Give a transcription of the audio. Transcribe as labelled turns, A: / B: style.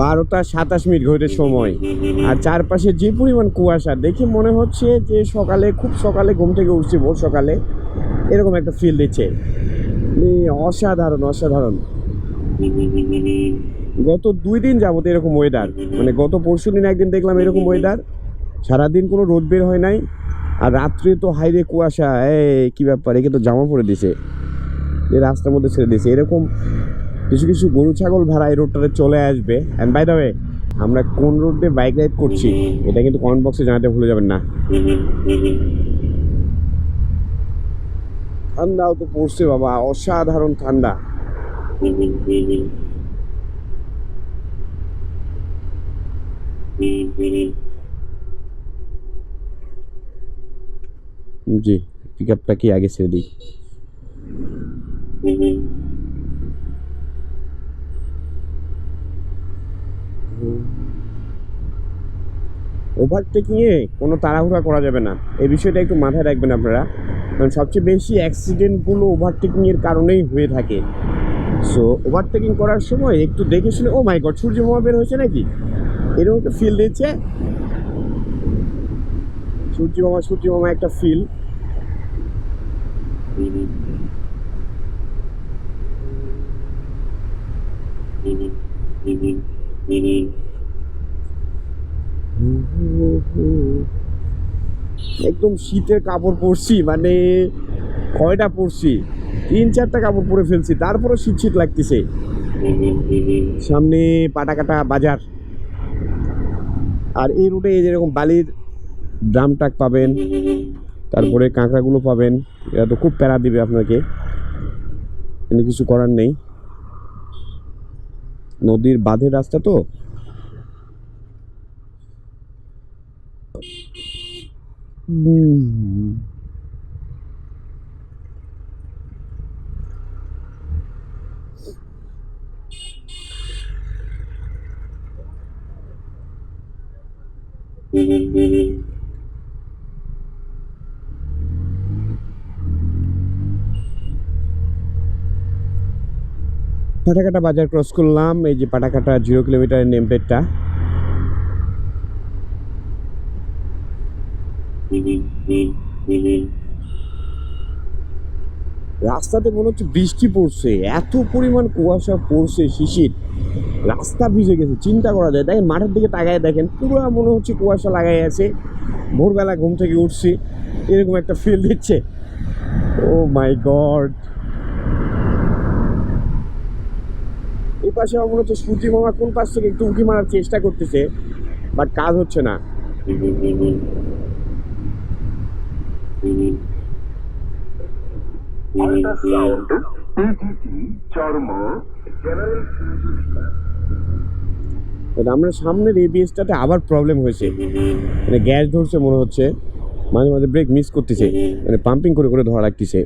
A: বারোটা সাতাশ মিনিট ঘড়িতে সময়। আর চারপাশে যে পরিমাণ কুয়াশা, দেখে মনে হচ্ছে যে সকালে, খুব সকালে ঘুম থেকে উঠছি ভোর সকালে। এরকম একটা ফিল দিচ্ছে। অসাধারণ অসাধারণ। গত দুই দিন যাবত এরকম ওয়েদার মানে গত পরশু দিন একদিন দেখলাম এরকম ওয়েদার সারাদিন কোনো রোদ বের হয় নাই। আর রাত্রে তো হাইরে কুয়াশা, এই কী ব্যাপার, একে তো জামা পরে দিছে। রাস্তার মধ্যে ছেড়ে দিয়েছে এরকম কিছু কিছু গরু ছাগল ভাড়া এই রোডটাতে চলে আসবে। অ্যান্ড বাই দ্য ওয়ে আমরা কোন রোডে বাইক রাইড করছি, এটা কিন্তু কমেন্ট বক্সে জানাতে ভুলে যাবেন না। ঠান্ডাও তো পড়ছে বাবা, অসাধারণ ঠান্ডা। জি পিক আপটা কি আগে ছেড়ে দিই? ওভারটেকিংয়ে কোনো তাড়াহুড়া করা যাবে না। এই বিষয়টা একটু মাথায় রাখবেন আপনারা। কারণ সবচেয়ে বেশি অ্যাক্সিডেন্টগুলো ওভারটেকিংয়ের কারণেই হয়ে থাকে। সো ওভারটেকিং করার সময় একটু দেখে শুনে ও মাই গড সূর্য মামা বের হয়েছে নাকি? এরকম একটা ফিল দিচ্ছে। সূর্য মামা সূর্য মামা একটা ফিল একদম শীতের কাপড় পরছি মানে কয়টা পরছি? তিন, চারটা কাপড় পরে ফেলছি তারপরে শীত শীত লাগতেছে। সামনে পাটাকাটা বাজার। আর এই রুটে যেরকম বালির ড্রাম ট্রাক পাবেন, তারপরে কাঁকড়াগুলো পাবেন, এরা তো খুব প্যারা দিবে আপনাকে। কিন্তু কিছু করার নেই। নদীর বাঁধের রাস্তা তো? হুম। পাটাকাটা বাজার ক্রস করলাম এই যে পাটাকাটা জিরো কিলোমিটারের নেম রাস্তাতে মনে হচ্ছে বৃষ্টি পড়ছে, এত পরিমাণ কুয়াশা পড়ছে, শিশির। রাস্তা ভিজে গেছে, চিন্তা করা যায়। দেখেন, মাঠের দিকে তাকায় দেখেন, পুরো মনে হচ্ছে কুয়াশা লাগাই আছে। ভোরবেলা ঘুম থেকে উঠছি, এরকম একটা ফিল দিচ্ছে। ও মাই গড এই পাশে আমার মনে হচ্ছে সূর্যি মামা কোন পাশ থেকে একটু উঁকি মারার চেষ্টা করতেছে বাট কাজ হচ্ছে না। আমরা সামনের এবিএসটাতে আবার প্রবলেম হয়েছে। মানে গ্যাস ধরছে মনে হচ্ছে। মাঝে মাঝে ব্রেক মিস করতেছে। মানে পাম্পিং করে করে ধরা লাগতেছে।